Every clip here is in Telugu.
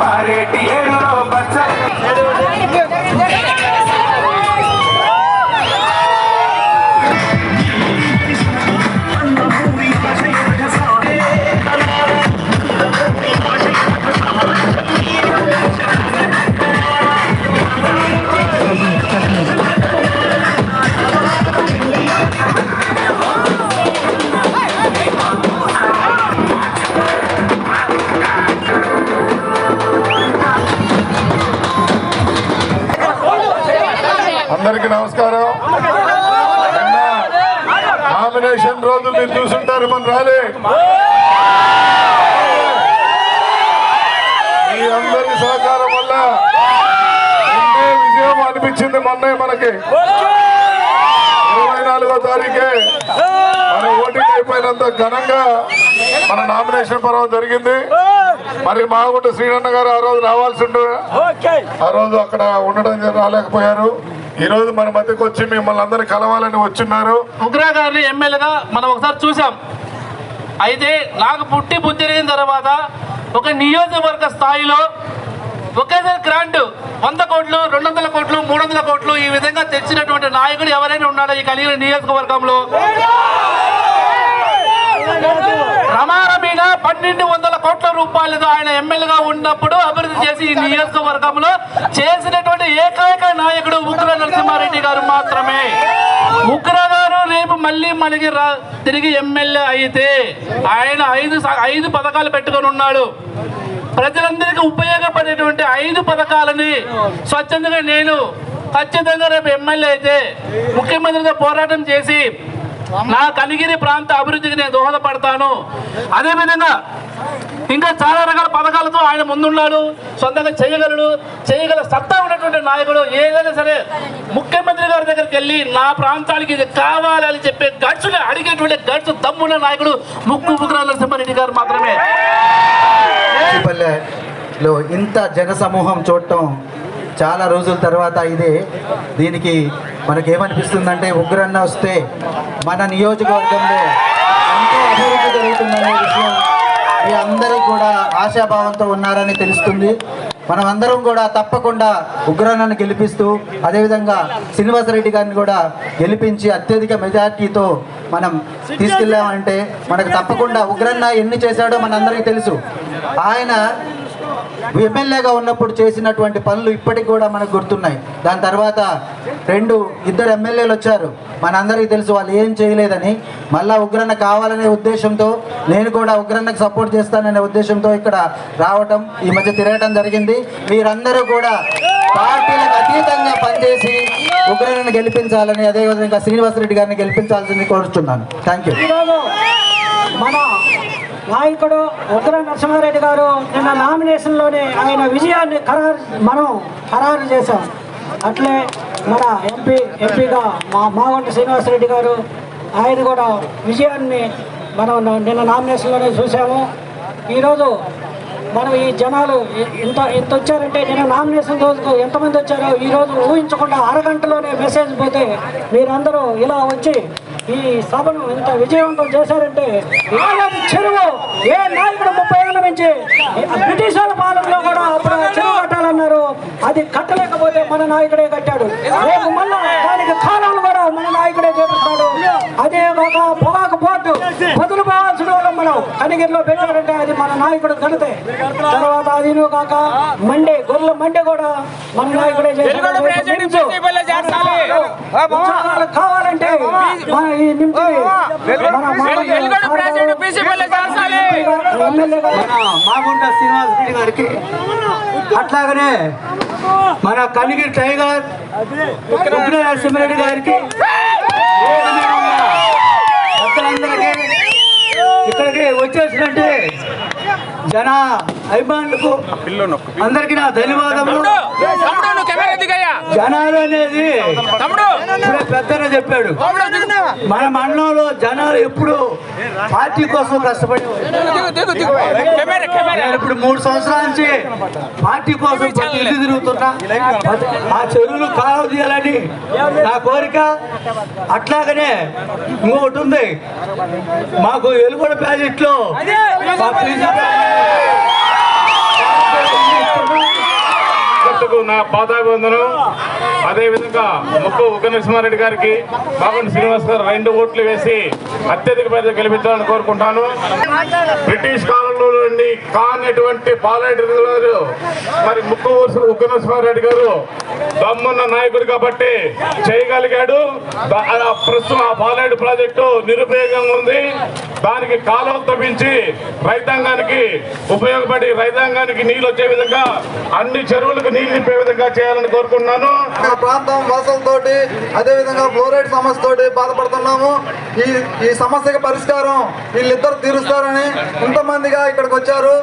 పారేటి నమస్కారం. నామినేషన్ రోజు మీరు చూసుంటారు మన రాలే. మీ అందరి సహకారం వల్ల విజయం అనిపించింది మొన్నే మనకి. ఇరవై నాలుగో తారీఖే. మన ఓటింగ్ అయిపోయినంత ఘనంగా మన నామినేషన్ పర్వం జరిగింది. మరి మాగుంట శ్రీనన్న గారు ఆ రోజు రావాల్సి ఉండే ఆ రోజు అక్కడ ఉండడం రాలేకపోయారు ఈ రోజు మన మధ్యకి వచ్చి మిమ్మల్ని అందరినీ కలవాలని వచ్చిన్నారు. ఉగ్రా గారిని ఎమ్మెల్యేగా మనం ఒకసారి చూసాం అయితే నాకు పుట్టి బుద్ధి తర్వాత ఒక నియోజకవర్గ స్థాయిలో ఒకేసారి గ్రాంట్ వంద కోట్లు రెండు వందల కోట్లు మూడు వందల కోట్లు ఈ విధంగా తెచ్చినటువంటి నాయకుడు ఎవరైనా ఉన్నాడో ఈ కలిగిన నియోజకవర్గంలో? రమారమీన పన్నెండు వందల కోట్ల రూపాయలతో ఆయన ఎమ్మెల్యేగా ఉన్నప్పుడు అభివృద్ధి చేసి ఈ నియోజకవర్గంలో చేసినటువంటి ఏకైక నాయకుడు ఉగ్ర నరసింహారెడ్డి గారు మాత్రమే. ఉగ్ర గారు రేపు మళ్ళీ మనకి రా- తిరిగి ఎమ్మెల్యే అయితే ఆయన ఐదు స- ఐదు పథకాలు పెట్టుకొని ఉన్నాడు. ప్రజలందరికీ ఉపయోగపడేటువంటి ఐదు పథకాలని స్వచ్ఛందంగా నేను ఖచ్చితంగా రేపు ఎమ్మెల్యే అయితే ముఖ్యమంత్రితో పోరాటం చేసి నా కనిగిరి ప్రాంత అభివృద్ధికి నేను దోహదపడతాను. అదేవిధంగా ఇంకా చాలా రకాల పథకాలతో ఆయన ముందున్నాడు సొంతంగా చేయగలడు చేయగల సత్తా ఉన్నటువంటి నాయకుడు ఏదైనా సరే ముఖ్యమంత్రి గారి దగ్గరికి వెళ్ళి నా ప్రాంతానికి ఇది కావాలని చెప్పే గట్స్ అడిగేటువంటి గట్స్ దమ్మున్న నాయకుడు ముక్కు ముగ్గురు నరసింహారెడ్డి గారు మాత్రమే. పల్లెలో ఇంత జన సమూహం చూడటం చాలా రోజుల తర్వాత ఇదే దీనికి మనకేమనిపిస్తుందంటే ఉగ్రన్న వస్తే మన నియోజకవర్గంలో ఎంతో అభివృద్ధి జరుగుతుందనే విషయం మీ అందరూ కూడా ఆశాభావంతో ఉన్నారని తెలుస్తుంది. మనం అందరం కూడా తప్పకుండా ఉగ్రన్నను గెలిపిస్తూ అదేవిధంగా శ్రీనివాసరెడ్డి గారిని కూడా గెలిపించి అత్యధిక మెజార్టీతో మనం తీసుకెళ్ళామంటే మనకు తప్పకుండా ఉగ్రన్న ఎన్ని చేశాడో మనందరికీ తెలుసు. ఆయన ఎమ్మెల్యేగా ఉన్నప్పుడు చేసినటువంటి పనులు ఇప్పటికి కూడా మనకు గుర్తున్నాయి. దాని తర్వాత రెండు ఇద్దరు ఎమ్మెల్యేలు వచ్చారు. మనందరికీ తెలుసు వాళ్ళు ఏం చేయలేదని. మళ్ళా ఉగ్రన్న కావాలనే ఉద్దేశంతో నేను కూడా ఉగ్రన్నకు సపోర్ట్ చేస్తాననే ఉద్దేశంతో ఇక్కడ రావటం ఈ మధ్య తిరగటం జరిగింది. మీరందరూ కూడా పార్టీలకు అతీతంగా పనిచేసి ఉగ్రన్నను గెలిపించాలని అదేవిధంగా శ్రీనివాసరెడ్డి గారిని గెలిపించాల్సింది కోరుతున్నాను థ్యాంక్ యూ మన నాయకుడు ఉత్తర నరసింహారెడ్డి గారు నిన్న నామినేషన్లోనే ఆయన విజయాన్ని ఖరారు మనం ఖరారు చేశాం. అట్లే మన ఎంపీ ఎంపీగా మా మాగొండ శ్రీనివాసరెడ్డి గారు ఆయన కూడా విజయాన్ని మనం నిన్న నామినేషన్లోనే చూసాము ఈరోజు మనం ఈ జనాలు ఇంత ఇంత వచ్చారంటే నిన్న నామినేషన్ రోజుకు ఎంతమంది వచ్చారో ఈ రోజు ఊహించకుండా అరగంటలోనే మెసేజ్ పోతే మీరందరూ ఇలా వచ్చి ఈ సభను ఇంత విజయవంతం చేశారంటే ఏడాది చెరువు ఏ నాయకుడు ముప్పై ఏళ్ళ నుంచి బ్రిటిష్ వాళ్ళ పాలనలో కూడా అప్పుడు చెరువు కట్టాలన్నారు. అది కట్టలేకపోతే మన నాయకుడే కట్టాడు. మళ్ళా దానికి కాలం కూడా మన నాయకుడే చేపిస్తాడు అదే కాక పొగాకు పోర్టు బదులు పోవాల్సిన వాళ్ళం మనం. కనిగిరిలో పెట్టారంటే అది మన నాయకుడు ఘనతే తర్వాత అది కాక మండే గొర్రెల మండే కూడా మన నాయకుడే కావాలంటే మన ఈ మాగుంట శ్రీనివాస్ రెడ్డి గారికి అట్లాగనే మన కలిగిరి టైగర్ ఉగ్ర నరసింహారెడ్డి గారికి భక్తులందరికీ ఇక్కడికి వచ్చేసినట్టే. జన అభిమానులకు అందరికీ నా ధన్యవాదములు. జనాలు అనేది ఇప్పుడే పెద్దనే చెప్పాడు. మన మండలంలో జనాలు ఎప్పుడు పార్టీ కోసం కష్టపడి నేను ఇప్పుడు మూడు సంవత్సరాల నుంచి పార్టీ కోసం ఇల్లు తిరుగుతున్నా. ఆ చెరువులు కాలువ తీయాలని నా కోరిక. అట్లాగనే ఇంకొకటి ఉంది. మాకు ఎలుగొండ ప్రాజెక్టులో నా పాదాభివందనం. అదేవిధంగా ముక్కు ఉగ్గ నరసింహారెడ్డి గారికి బాగుండి శ్రీనివాస్ గారు రెండు ఓట్లు వేసి అత్యధిక పేద గెలిపించాలని కోరుకుంటాను. బ్రిటిష్ కాలంలో నుండి కానటువంటి పాలరెడ్డి గారు మరి ముక్కు ఉగ్గ నరసింహారెడ్డి గారు దమ్మున్న నాయకుడు కాబట్టి చేయగలిగాడు. ఆ ప్రస్తుతం ఆ పాలరెడ్డి ప్రాజెక్టు నిరుపయోగంగా ఉంది. దానికి కాలువ తప్పించి రైతాంగానికి ఉపయోగపడి రైతాంగానికి నీళ్ళు వచ్చే విధంగా అన్ని చెరువులకు నీళ్ళు నింపే విధంగా చేయాలని కోరుకుంటున్నాను. మా ప్రాంతం వలసలతోటి అదేవిధంగా ఫ్లోరైడ్ సమస్య తోటి బాధపడుతున్నాము. ఈ ఈ సమస్యకి పరిష్కారం వీళ్ళిద్దరు తీరుస్తారని ఇంతమందిగా ఇక్కడికి వచ్చారు.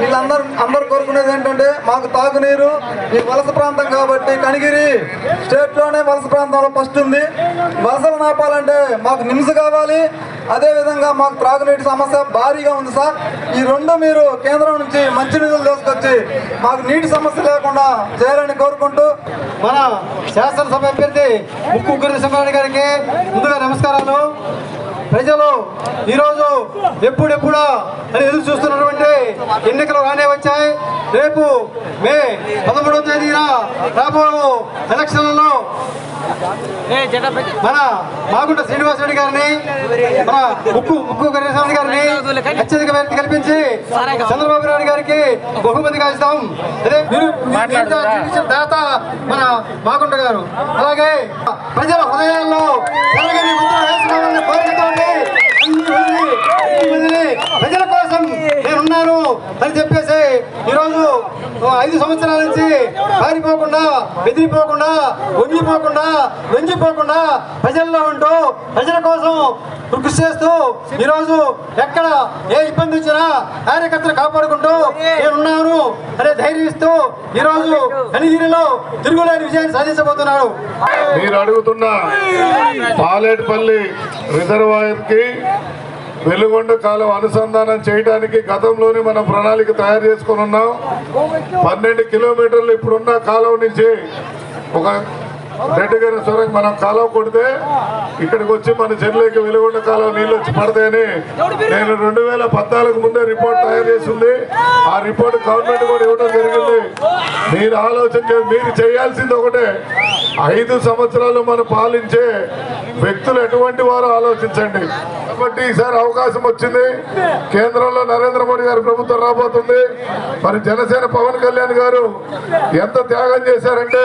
వీళ్ళందరూ అందరూ కోరుకునేది ఏంటంటే మాకు తాగునీరు ఈ వలస ప్రాంతం కాబట్టి కనిగిరి. స్టేట్లోనే వలస ప్రాంతంలో ఫస్ట్ ఉంది. వలసలు నాపాలంటే మాకు నిమ్స్ కావాలి. అదేవిధంగా మాకు త్రాగునీటి సమస్య భారీగా ఉంది సార్. ఈ రెండు మీరు కేంద్రం నుంచి మంచినీళ్ళు తీసుకొచ్చి మాకు నీటి సమస్య లేకుండా చేయాలని కోరుకుంటూ మన శాసనసభ అభ్యర్థి ముక్కు గురి గారికి ముందుగా నమస్కారాలు. ప్రజలు ఈరోజు ఎప్పుడెప్పుడా అని ఎదురు చూస్తున్నటువంటి ఎన్నికలు రానే వచ్చాయి. రేపు మే పదమూడవ తేదీన రాబో ఎలక్షన్లలో మన మాగుంట శ్రీనివాసరెడ్డి గారిని మన ముక్కు ముక్కు గణేశ్వరి గారిని అత్యధిక వ్యక్తి కల్పించి చంద్రబాబు నాయుడు గారికి మీ ఇచ్చిన దాత మన మాగుంట గారు? అలాగే ప్రజల హృదయాల్లో ముద్ర వేసుకోవాలని ప్రజల కోసం నేనున్నాను అని చెప్పేసి ఈరోజు ఐదు సంవత్సరాల నుంచి పారిపోకుండా బెదిరిపోకుండా వంగిపోకుండా వెంగిపోకుండా ప్రజల్లో ఉంటూ ప్రజల కోసం కృషి చేస్తూ ఈరోజు ఎక్కడ ఏ ఇబ్బంది వచ్చినా కార్యకర్తలు కాపాడుకుంటూ నేనున్నాను అనే ధైర్యం ఇస్తూ ఈరోజు కనిగిరిలో తిరుగులేని విజయాన్ని సాధించబోతున్నాను మీరు అడుగుతున్న పాలేటిపల్లి రిజర్వాయర్కి వెలుగొండ కాలం అనుసంధానం చేయడానికి గతంలోనే మనం ప్రణాళిక తయారు చేసుకుని ఉన్నాం. పన్నెండు కిలోమీటర్లు ఇప్పుడున్న కాలం నుంచి ఒక రెడ్డి గారి సొరంగ మనం కాలువ కొడితే ఇక్కడికి వచ్చి మన చెర్లేకి వెలుగొండ కాలువ నీళ్ళు వచ్చి పడతాయని నేను రెండు వేల పద్నాలుగు ముందే రిపోర్ట్ తయారు చేసింది. ఆ రిపోర్ట్ గవర్నమెంట్ కూడా ఇవ్వడం జరిగింది. మీరు ఆలోచన మీరు చేయాల్సింది ఒకటే. ఐదు సంవత్సరాలు మనం పాలించే వ్యక్తులు ఎటువంటి వారు ఆలోచించండి. కాబట్టి ఈసారి అవకాశం వచ్చింది. కేంద్రంలో నరేంద్ర మోడీ గారి ప్రభుత్వం రాబోతుంది. మరి జనసేన పవన్ కళ్యాణ్ గారు ఎంత త్యాగం చేశారంటే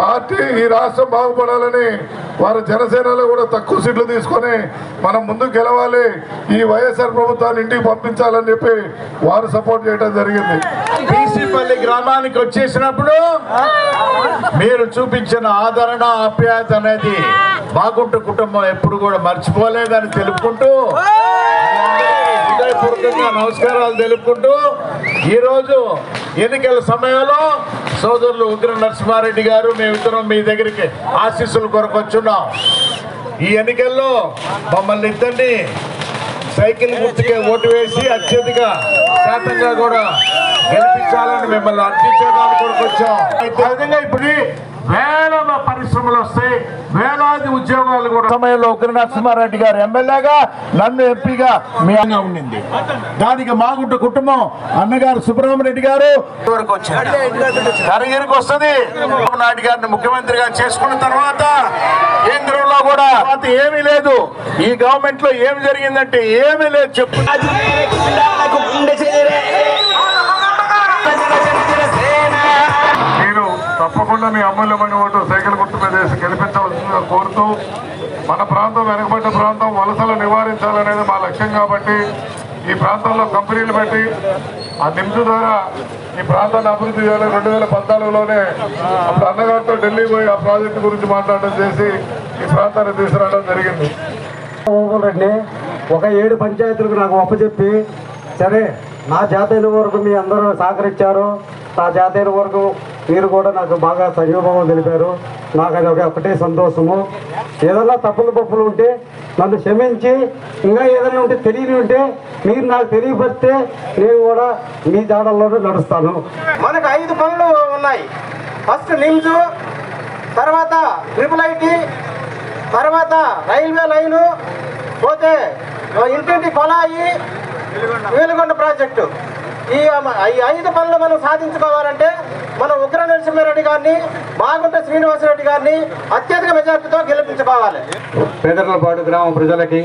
పార్టీ ఈ రాష్ట్రం బాగుపడాలని వారు జనసేనలో కూడా తక్కువ సీట్లు తీసుకొని మనం ముందుకు గెలవాలి. ఈ వైఎస్ఆర్ ప్రభుత్వాన్ని ఇంటికి పంపించాలని చెప్పి వారు సపోర్ట్ చేయడం జరిగింది. బీసీపల్లి గ్రామానికి వచ్చేసినప్పుడు మీరు చూపించిన ఆదరణ ఆప్యాయత అనేది బాగుంట కుటుంబం ఎప్పుడు కూడా మర్చిపోలేదని తెలుపుకుంటూ హృదయపూర్వకంగా నమస్కారాలు తెలుపుకుంటూ ఈరోజు ఎన్నికల సమయంలో సోదరులు ఉగ్ర నరసింహారెడ్డి గారు మేమిద్దరం మీ దగ్గరికి ఆశీస్సుల కొరకు వచ్చున్నాం ఈ ఎన్నికల్లో మమ్మల్ని ఇద్దరిని సైకిల్ గుర్తుకే ఓటు వేసి అత్యధిక శాతంగా కూడా గెలిపించాలని మిమ్మల్ని అర్థించడానికి కొరకు వచ్చాం విధంగా ఇప్పుడు వేల పరిశ్రమలు వస్తాయి వేలాది ఉద్యోగాలు కూడా సమయంలో ఉగ్ర నరసింహారెడ్డి గారు ఎమ్మెల్యేగా నన్ను ఎంపీగా మీ ఉండింది. దానికి మాగుంట కుటుంబం అన్నగారు సుబ్రహ్మరెడ్డి గారు. వరకు వచ్చారు. కరగిరికి వస్తుంది. చంద్రబాబు నాయుడు గారిని ముఖ్యమంత్రిగా చేసుకున్న తర్వాత కేంద్రంలో కూడా ఏమీ లేదు. ఈ గవర్నమెంట్లో ఏమి జరిగిందంటే ఏమీ లేదు చెప్పు. తప్పకుండా మీ అమూల్యమైన ఓటు సైకిల్ గుర్తు మీద వేసి గెలిపించవలసిందిగా కోరుతూ మన ప్రాంతం వెనుకబడ్డ ప్రాంతం వలసలు నివారించాలనేది మా లక్ష్యం కాబట్టి ఈ ప్రాంతంలో కంపెనీలు పెట్టి ఆ నిమ్స్ ద్వారా ఈ ప్రాంతాన్ని అభివృద్ధి చేయాలి. రెండు వేల పద్నాలుగులోనే అప్పుడు అన్నగారితో ఢిల్లీ పోయి ఆ ప్రాజెక్టు గురించి మాట్లాడడం చేసి ఈ ప్రాంతాన్ని తీసుకురావడం జరిగింది. రెడ్డి ఒక ఏడు పంచాయతీలకు నాకు అప్పచెప్పి సరే నా జాతీయుల వరకు మీ అందరూ సహకరించారు. నా జాతీయుల వరకు మీరు కూడా నాకు బాగా సంయోభావం తెలిపారు. నాకు అది ఒక ఒకటే సంతోషము. ఏదన్నా తప్పులు పప్పులు ఉంటే నన్ను క్షమించి ఇంకా ఏదైనా ఉంటే తెలియని ఉంటే మీరు నాకు తెలియపరిస్తే నేను కూడా మీ జాడల్లోనే నడుస్తాను. మనకు ఐదు పనులు ఉన్నాయి. ఫస్ట్ నిమ్స్ తర్వాత ట్రిపుల్ ఐటీ తర్వాత రైల్వే లైను పోతే ఇంటింటి కొలాయి వెలుగొండ ప్రాజెక్టు. ఈ ఐదు పనులు మనం సాధించుకోవాలంటే మన ఉగ్ర నరసింహారెడ్డి గారిని మాగుంట శ్రీనివాసరెడ్డి గారిని అత్యధిక మెజార్టీతో గెలిపించుకోవాలి పేదర్లపాడు గ్రామ ప్రజలకి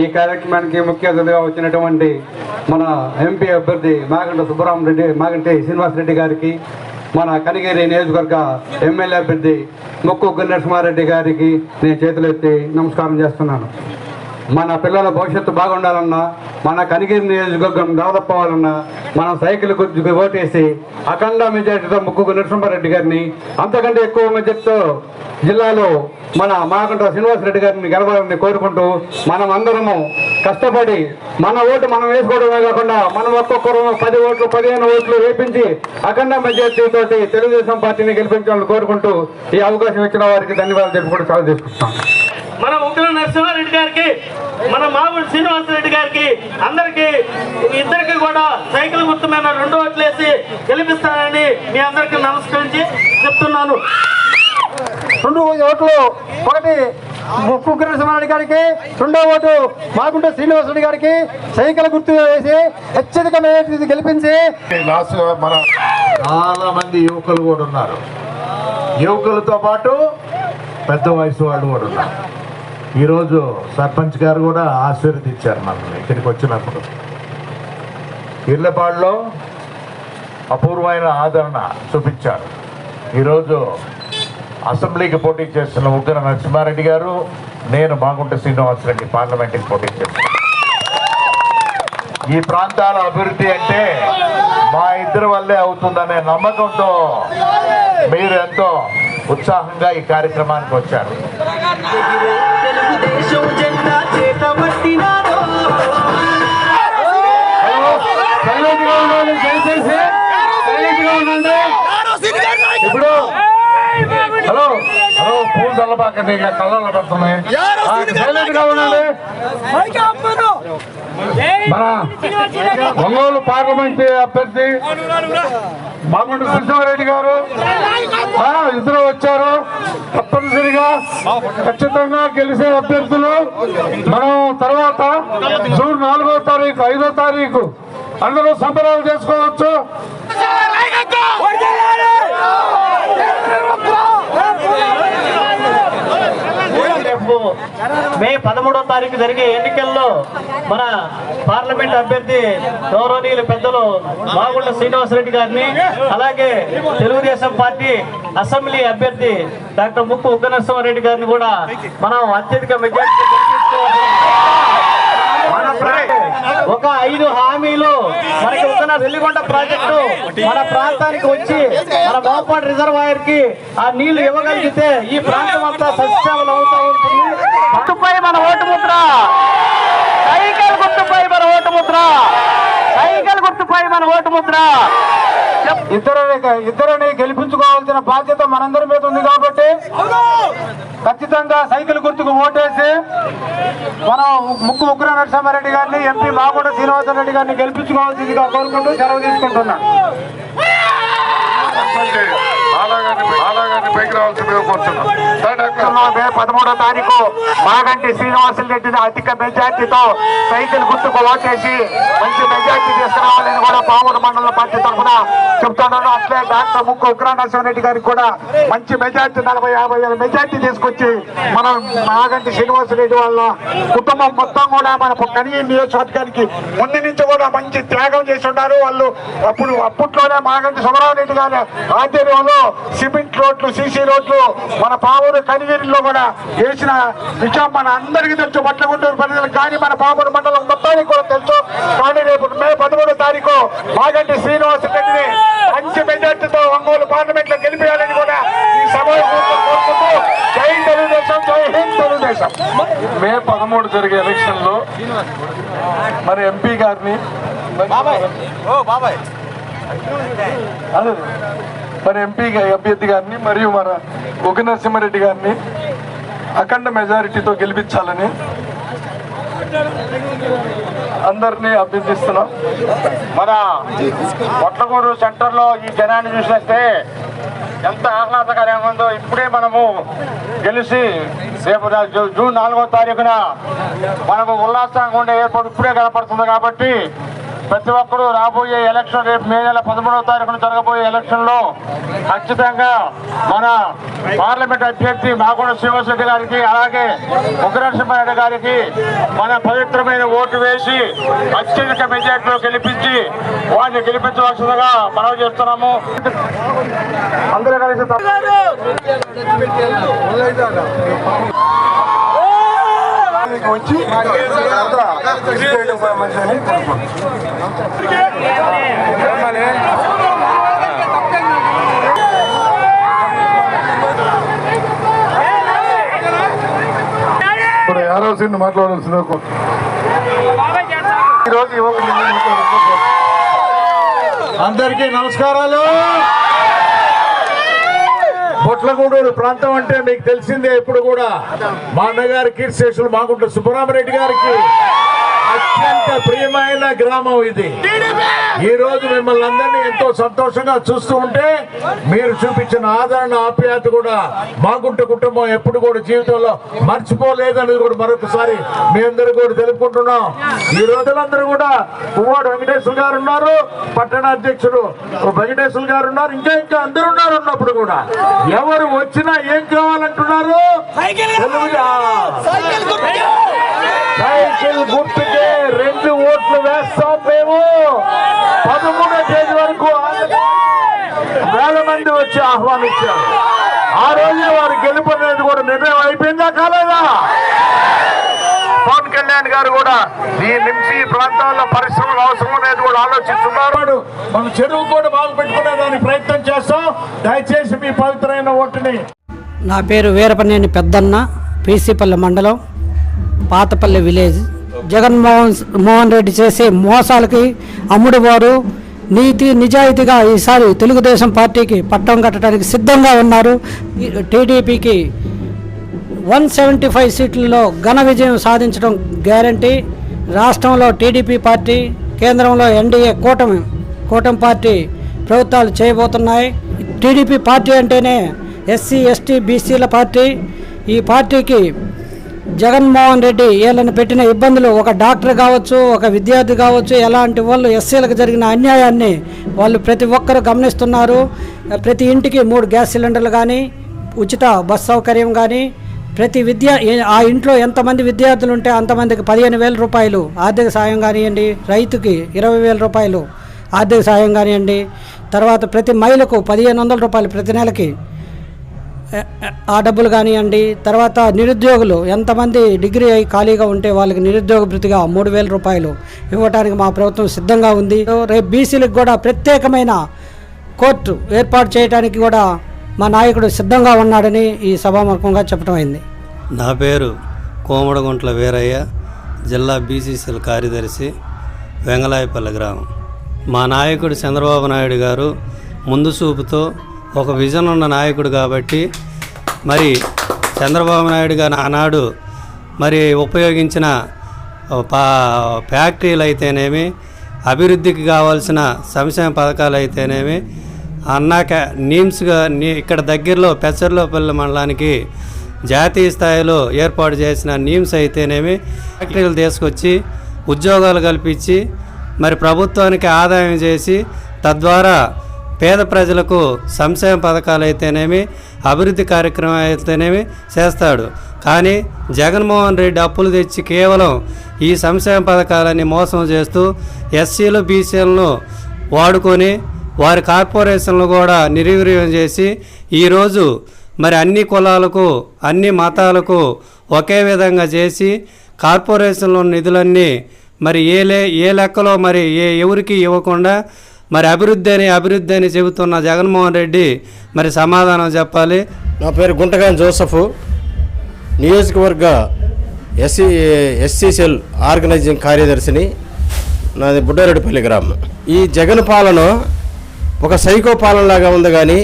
ఈ కార్యక్రమానికి ముఖ్య అతిథిగా వచ్చినటువంటి మన ఎంపీ అభ్యర్థి మాగంట సుబ్బరామరెడ్డి మాగంటి శ్రీనివాసరెడ్డి గారికి మన కనిగిరి నియోజకవర్గ ఎమ్మెల్యే అభ్యర్థి ముక్కు నరసింహారెడ్డి గారికి నేను చేతులెత్తి నమస్కారం చేస్తున్నాను. మన పిల్లల భవిష్యత్తు బాగుండాలన్నా మన కనిగిరి నియోజకవర్గం డెవలప్ అవ్వాలన్నా మనం సైకిల్ గుర్తుకు ఓటేసి అఖండ మెజార్టీతో ముక్కు నరసింహారెడ్డి గారిని అంతకంటే ఎక్కువ మెజార్టీతో జిల్లాలో మన మాకంట శ్రీనివాసరెడ్డి గారిని గెలవాలని కోరుకుంటూ మనం అందరము కష్టపడి మన ఓటు మనం వేసుకోవడమే కాకుండా మనం ఒక్కొక్కరు పది ఓట్లు పదిహేను ఓట్లు వేపించి అఖండ మెజార్టీతో తెలుగుదేశం పార్టీని గెలిపించాలని కోరుకుంటూ ఈ అవకాశం ఇచ్చిన వారికి ధన్యవాదాలు తెలుపుకుంటూ సెలవు తీసుకుంటాం మన ఉగ్ర నరసింహారెడ్డి గారికి మన మామూలు శ్రీనివాసరెడ్డి గారికి అందరికి ఇద్దరికి కూడా సైకిల్ గుర్తు మీద రెండు ఓట్లు వేసి గెలిపిస్తానని మీ అందరికి నమస్కరించి చెప్తున్నాను. రెండు ఓట్లు ఒకటి ముక్కు నరసింహారెడ్డి గారికి రెండో ఓటు మాగుంట శ్రీనివాసరెడ్డి గారికి సైకిల్ గుర్తు వేసి అత్యధిక గెలిపించి మన చాలా మంది యువకులు కూడా ఉన్నారు. యువకులతో పాటు పెద్ద వయసు వాళ్ళు కూడా ఉన్నారు. ఈరోజు సర్పంచ్ గారు కూడా ఆశీర్వదించారు మనల్ని ఇక్కడికి వచ్చినప్పుడు. ఇళ్ళపాడులో అపూర్వమైన ఆదరణ చూపించారు. ఈరోజు అసెంబ్లీకి పోటీ చేస్తున్న ఉగ్ర నరసింహారెడ్డి గారు నేను బాగుంట శ్రీనివాసరెడ్డి పార్లమెంట్కి పోటీ చేస్తున్నాను. ఈ ప్రాంతాల అభివృద్ధి అంటే మా ఇద్దరి వల్లే అవుతుందనే నమ్మకంతో మీరు ఎంతో ఉత్సాహంగా ఈ కార్యక్రమానికి వచ్చారు. ఉండండి ఇప్పుడు హలో హలో పూలు చల్లబాకండి ఇక కళ్ళలో పెడుతున్నాయి. సైలెంట్గా ఉండండి. మన ఒంగోలు పార్లమెంట్ అభ్యర్థి మామూలు కృష్ణారెడ్డి గారు. ఆ, ఇద్దరు వచ్చారు. తప్పనిసరిగా ఖచ్చితంగా గెలిచే అభ్యర్థులు. మనం తర్వాత జూన్ నాలుగో తారీఖు ఐదో తారీఖు అందరూ సంబరాలు చేసుకోవచ్చు. మే పదమూడో తారీఖు జరిగే ఎన్నికల్లో మన పార్లమెంట్ అభ్యర్థి గౌరవనీయులు పెద్దలు మాగుండ శ్రీనివాసరెడ్డి గారిని అలాగే తెలుగుదేశం పార్టీ అసెంబ్లీ అభ్యర్థి డాక్టర్ ముక్కు ఉగ్గనరసింహారెడ్డి గారిని కూడా మనం అత్యధిక మెజార్టీ ఒక ఐదు హామీలు మనకి ఉన్న వెల్లిగొండ ప్రాజెక్టు మన ప్రాంతానికి వచ్చి మన మోపాడు రిజర్వాయర్కి ఆ నీళ్ళు ఇవ్వగలిగితే ఈ ప్రాంతం అంతా సస్యావలం అవుతా ఉంటుంది. గుర్తుపై మన ఓటు ముద్ర. సైకిల్ గుర్తుపై మన ఓటు ముద్ర. సైకిల్ గుర్తుపై మన ఓటు ముద్ర. ఇద్దరిని ఇద్దరిని గెలిపించుకోవాల్సిన బాధ్యత మనందరి మీద ఉంది కాబట్టి ఖచ్చితంగా సైకిల్ గుర్తుకు ఓటేసి మనం ముక్కు ఉగ్ర నరసింహారెడ్డి గారిని ఎంపీ మాగుంట శ్రీనివాసరెడ్డి గారిని గెలిపించుకోవాల్సిందిగా కోరుకుంటూ సెలవు తీసుకుంటున్నాను కోరుతున్నాం. మే పదమూడో తారీఖు మాగంటి శ్రీనివాసరెడ్డిని అధిక మెజార్టీతో సైకిల్ గుర్తుకు ఓటేసి మంచి మెజార్టీ తీసుకురావాలని కూడా పావుల మండల పార్టీ తరఫున చెప్తున్నాను. అట్లే డాక్టర్ ముక్కు ఉగ్ర నరసింహారెడ్డి గారికి కూడా మంచి మెజార్టీ నలభై యాభై వేల మెజార్టీ తీసుకొచ్చి మనం మాగంటి శ్రీనివాసరెడ్డి వాళ్ళ కుటుంబం మొత్తం కూడా మన కనీ నియోజకవర్గానికి ముందు నుంచి కూడా మంచి త్యాగం చేసి ఉన్నారు. వాళ్ళు అప్పుడు అప్పట్లోనే మాగంటి సుబ్రహ్మణ్య గారి ఆధ్వర్యంలో సిమెంట్ రోడ్లు సీసీ రోడ్లు మన పామూరు కనిగిరిలో కూడా వేసిన విషయం మన అందరికీ తెలుసు. పట్లగుంటూరు ప్రజలకు కానీ మన పామూరు మండలం మొత్తానికి కూడా తెలుసు. కానీ రేపు మే పదమూడో తారీఖు మాగంటి శ్రీనివాస రెడ్డిని మంచి మెజార్టీతో ఒంగోలు పార్లమెంట్లో గెలిపేయాలని కూడా ఈ సభ కోరుకుంటూ జై తెలుగుదేశం జై హింద్ తెలుగుదేశం. మే పదమూడు జరిగే ఎలక్షన్లో మరి ఎంపీ గారిని అదే. మరి ఎంపీ అభ్యర్థి గారిని మరియు మన ఉగ నరసింహారెడ్డి గారిని అఖండ మెజారిటీతో గెలిపించాలని అందరినీ అభ్యర్థిస్తున్నాం. మన పొట్లగూరు సెంటర్లో ఈ జనాన్ని చూసినట్టే ఎంత ఆహ్లాదకరంగా ఉందో ఇప్పుడే మనము గెలిచి రేపు జూన్ నాలుగో తారీఖున మనము ఉల్లాసంగా ఉండే ఏర్పాటు ఇప్పుడే కనపడుతుంది కాబట్టి ప్రతి ఒక్కరూ రాబోయే ఎలక్షన్ రేపు మే నెల పదమూడవ తారీఖున జరగబోయే ఎలక్షన్లో ఖచ్చితంగా మన పార్లమెంట్ అభ్యర్థి మాగుండ శ్రీనివాసరెడ్డి గారికి అలాగే ఉగ్రనరసింహారెడ్డి గారికి మన పవిత్రమైన ఓటు వేసి అత్యధిక మెజార్టీలో గెలిపించి వారిని గెలిపించవలసిందిగా మనవి చేస్తున్నాము. అందరూ కలిసి వచ్చి మంచిదని ఇప్పుడు యారో సింగ్ మాట్లాడాల్సిన ఈరోజు అందరికీ నమస్కారాలు. అట్లగూడూరు ప్రాంతం అంటే మీకు తెలిసిందే ఇప్పుడు కూడా. మా అన్నగారి కీర్తిశేషులు మాగుంట సుబ్బరామరెడ్డి గారికి. అత్యంత ప్రియమైన గ్రామం ఇది. ఈ రోజు మిమ్మల్ని అందరినీ ఎంతో సంతోషంగా చూస్తూ ఉంటే మీరు చూపించిన ఆదరణ ఆప్యాయత కూడా మాగుంట కుటుంబం ఎప్పుడు కూడా జీవితంలో మర్చిపోలేదనేది కూడా మరొకసారి మీ అందరూ కూడా తెలుపుకుంటున్నాం. ఈ రోజులందరూ కూడా పువ్వాడు వెంకటేశ్వర గారు ఉన్నారు పట్టణ అధ్యక్షుడు వెంకటేశ్వర గారు ఉన్నారు ఇంకా ఇంకా అందరూ ఉన్నారు ఉన్నప్పుడు కూడా. ఎవరు వచ్చినా ఏం కావాలంటున్నారు? తెలుగుదా? సైకిల్ గుర్తుకే రెండు ఓట్లు వేస్తాం మేము. పదమూడో తేదీ వరకు వేల మంది వచ్చి ఆహ్వానించారు. ఆ రోజే వారు గెలుపు అనేది కూడా నిర్ణయం అయిపోయిందా కాలేదా? పవన్ కళ్యాణ్ గారు కూడా ఈ నుంచి ఈ ప్రాంతాల్లో పరిశ్రమలు అవసరం అనేది కూడా ఆలోచిస్తున్నారు. మన చెరువు కూడా బాగు పెట్టుకునే దానికి ప్రయత్నం చేస్తాం. దయచేసి మీ పవిత్రమైన ఓటుని నా పేరు వీరపనేని పెద్దన్న పీసీపల్లి మండలం. పాతపల్లి విలేజ్. జగన్మోహన్ మోహన్ రెడ్డి చేసే మోసాలకి అమ్ముడువారు నీతి నిజాయితీగా ఈసారి తెలుగుదేశం పార్టీకి పట్టం కట్టడానికి సిద్ధంగా ఉన్నారు. టీడీపీకి వన్ సెవెంటీ ఫైవ్ సీట్లలో ఘన విజయం సాధించడం గ్యారంటీ. రాష్ట్రంలో టీడీపీ పార్టీ కేంద్రంలో ఎన్డీఏ కూటమి కూటమి పార్టీ ప్రభుత్వాలు చేయబోతున్నాయి. టీడీపీ పార్టీ అంటేనే ఎస్సీ ఎస్టీ బీసీల పార్టీ. ఈ పార్టీకి జగన్మోహన్ రెడ్డి వీళ్ళని పెట్టిన ఇబ్బందులు ఒక డాక్టర్ కావచ్చు ఒక విద్యార్థి కావచ్చు ఎలాంటి వాళ్ళు ఎస్సీలకు జరిగిన అన్యాయాన్ని వాళ్ళు ప్రతి ఒక్కరు గమనిస్తున్నారు. ప్రతి ఇంటికి మూడు గ్యాస్ సిలిండర్లు కానీ ఉచిత బస్ సౌకర్యం కానీ ప్రతి విద్యా ఆ ఇంట్లో ఎంతమంది విద్యార్థులు ఉంటే అంతమందికి పదిహేను వేల రూపాయలు ఆర్థిక సాయం కానివ్వండి రైతుకి ఇరవై వేల రూపాయలు ఆర్థిక సాయం కానివ్వండి తర్వాత ప్రతి మహిళకు పదిహేను వందల రూపాయలు ప్రతి నెలకి ఆ డబ్బులు కానివ్వండి తర్వాత నిరుద్యోగులు ఎంతమంది డిగ్రీ అయి ఖాళీగా ఉంటే వాళ్ళకి నిరుద్యోగ భృతిగా మూడు వేల రూపాయలు ఇవ్వడానికి మా ప్రభుత్వం సిద్ధంగా ఉంది. రేపు బీసీలకు కూడా ప్రత్యేకమైన కోర్టు ఏర్పాటు చేయడానికి కూడా మా నాయకుడు సిద్ధంగా ఉన్నాడని ఈ సభాముఖంగా చెప్పడం అయింది. నా పేరు కోమడగుంట్ల వీరయ్య జిల్లా బీసీసీల కార్యదర్శి వెంగళాయపల్లి గ్రామం. మా నాయకుడు చంద్రబాబు నాయుడు గారు ముందు చూపుతో ఒక విజన్ ఉన్న నాయకుడు కాబట్టి మరి చంద్రబాబు నాయుడు గారు ఆనాడు మరి ఉపయోగించిన పా ఫ్యాక్టరీలు అయితేనేమి అభివృద్ధికి కావాల్సిన సంక్షేమ పథకాలు అయితేనేమి అన్నాక నీమ్స్గా నీ ఇక్కడ దగ్గరలో పెసర్లోపల్లి మండలానికి జాతీయ స్థాయిలో ఏర్పాటు చేసిన నీమ్స్ అయితేనేమి ఫ్యాక్టరీలు తీసుకొచ్చి ఉద్యోగాలు కల్పించి మరి ప్రభుత్వానికి ఆదాయం చేసి తద్వారా పేద ప్రజలకు సంక్షేమ పథకాలు అయితేనేమి అభివృద్ధి కార్యక్రమం అయితేనేమి చేస్తాడు. కానీ జగన్మోహన్ రెడ్డి అప్పులు తెచ్చి కేవలం ఈ సంక్షేమ పథకాలని మోసం చేస్తూ ఎస్సీలు బీసీలను వాడుకొని వారి కార్పొరేషన్లు కూడా నిర్వీర్యం చేసి ఈరోజు మరి అన్ని కులాలకు అన్ని మతాలకు ఒకే విధంగా చేసి కార్పొరేషన్లో నిధులన్నీ మరి ఏ లే ఏ లెక్కలో మరి ఏ ఎవరికి ఇవ్వకుండా మరి అభివృద్ధి అని అభివృద్ధి అని చెబుతున్న జగన్మోహన్ రెడ్డి మరి సమాధానం చెప్పాలి. నా పేరు గుంటగాన్ జోసఫ్. నియోజకవర్గ ఎస్సీ ఎస్సీసెల్ ఆర్గనైజింగ్ కార్యదర్శిని నాది బుడ్డారెడ్డిపల్లి గ్రామం. ఈ జగన్ పాలన ఒక సైకో పాలనలాగా ఉంది కానీ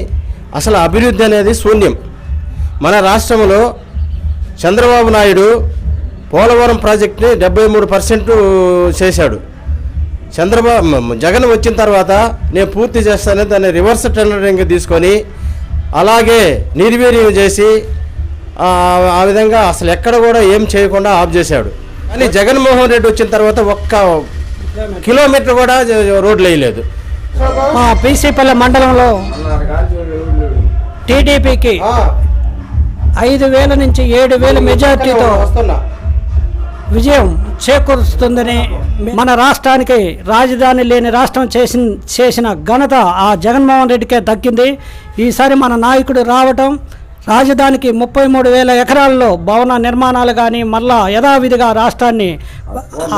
అసలు అభివృద్ధి అనేది శూన్యం. మన రాష్ట్రంలో చంద్రబాబు నాయుడు పోలవరం ప్రాజెక్ట్ని డెబ్బై మూడు పర్సెంట్ చేశాడు. చంద్రబాబు జగన్ వచ్చిన తర్వాత నేను పూర్తి చేస్తానని దాన్ని రివర్స్ టెండరింగ్ తీసుకొని అలాగే నిర్వీర్యం చేసి ఆ విధంగా అసలు ఎక్కడ కూడా ఏం చేయకుండా ఆఫ్ చేశాడు. కానీ జగన్మోహన్ రెడ్డి వచ్చిన తర్వాత ఒక్క కిలోమీటర్ కూడా రోడ్లు వేయలేదు. మా పీసీపల్లి మండలంలో టీడీపీకి ఐదు వేల నుంచి ఏడు వేల మెజార్టీతో విజయం చేకూరుస్తుందని మన రాష్ట్రానికి రాజధాని లేని రాష్ట్రం చేసిన చేసిన ఘనత ఆ జగన్మోహన్ రెడ్డికే దక్కింది. ఈసారి మన నాయకుడు రావటం రాజధానికి ముప్పై మూడు వేల ఎకరాల్లో భవన నిర్మాణాలు కానీ మళ్ళా యథావిధిగా రాష్ట్రాన్ని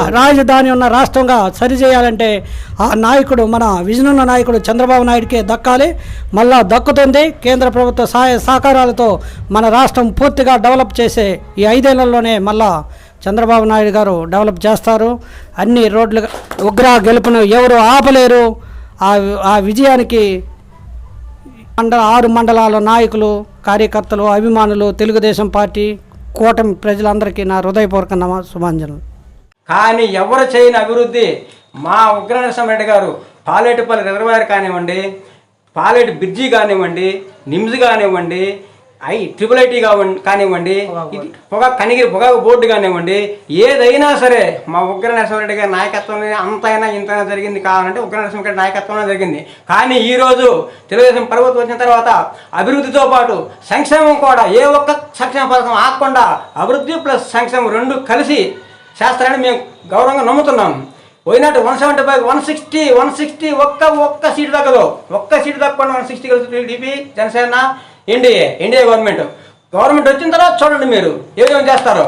రాజధాని ఉన్న రాష్ట్రంగా సరిచేయాలంటే ఆ నాయకుడు మన విజనున్న నాయకుడు చంద్రబాబు నాయుడికే దక్కాలి. మళ్ళా దక్కుతుంది. కేంద్ర ప్రభుత్వ సహాయ సహకారాలతో మన రాష్ట్రం పూర్తిగా డెవలప్ చేసే ఈ ఐదేళ్ళలోనే మళ్ళా చంద్రబాబు నాయుడు గారు డెవలప్ చేస్తారు. అన్ని రోడ్లు ఉగ్ర గెలుపును ఎవరు ఆపలేరు. ఆ ఆ విజయానికి మండల ఆరు మండలాల నాయకులు కార్యకర్తలు అభిమానులు తెలుగుదేశం పార్టీ కూటమి ప్రజలందరికీ నా హృదయపూర్వక నమ శుభాంజనులు కానీ ఎవరు చేయని అభివృద్ధి మా ఉగ్ర నరసింహారెడ్డి గారు పాలేటిపల్లి రిజర్వాయర్ కానివ్వండి పాలేటి బ్రిడ్జి కానివ్వండి నిమ్స్ కానివ్వండి ఐ ట్రిపుల్ ఐటీ కావండి కానివ్వండి పొగ కనిగిరి పొగాకు బోర్డు కానివ్వండి ఏదైనా సరే మా ఉగ్ర నరసింహారెడ్డి గారి నాయకత్వంలో అంతైనా ఇంతైనా జరిగింది కావాలంటే ఉగ్ర నరసింహారెడ్డి నాయకత్వంలో జరిగింది. కానీ ఈరోజు తెలుగుదేశం ప్రభుత్వం వచ్చిన తర్వాత అభివృద్ధితో పాటు సంక్షేమం కూడా ఏ ఒక్క సంక్షేమ పథకం ఆగకుండా అభివృద్ధి ప్లస్ సంక్షేమం రెండు కలిసి చేస్తారని మేము గౌరవంగా నమ్ముతున్నాం. పోయినట్టు one seventy five one sixty one sixty ఒక్క ఒక్క సీటు దక్కదు ఒక్క సీటు దక్కకుండా వన్ సిక్స్టీ కలిసి TDP Janasena NDA NDA government. Government వచ్చిన తర్వాత చూడండి మీరు ఏమేమి చేస్తారో.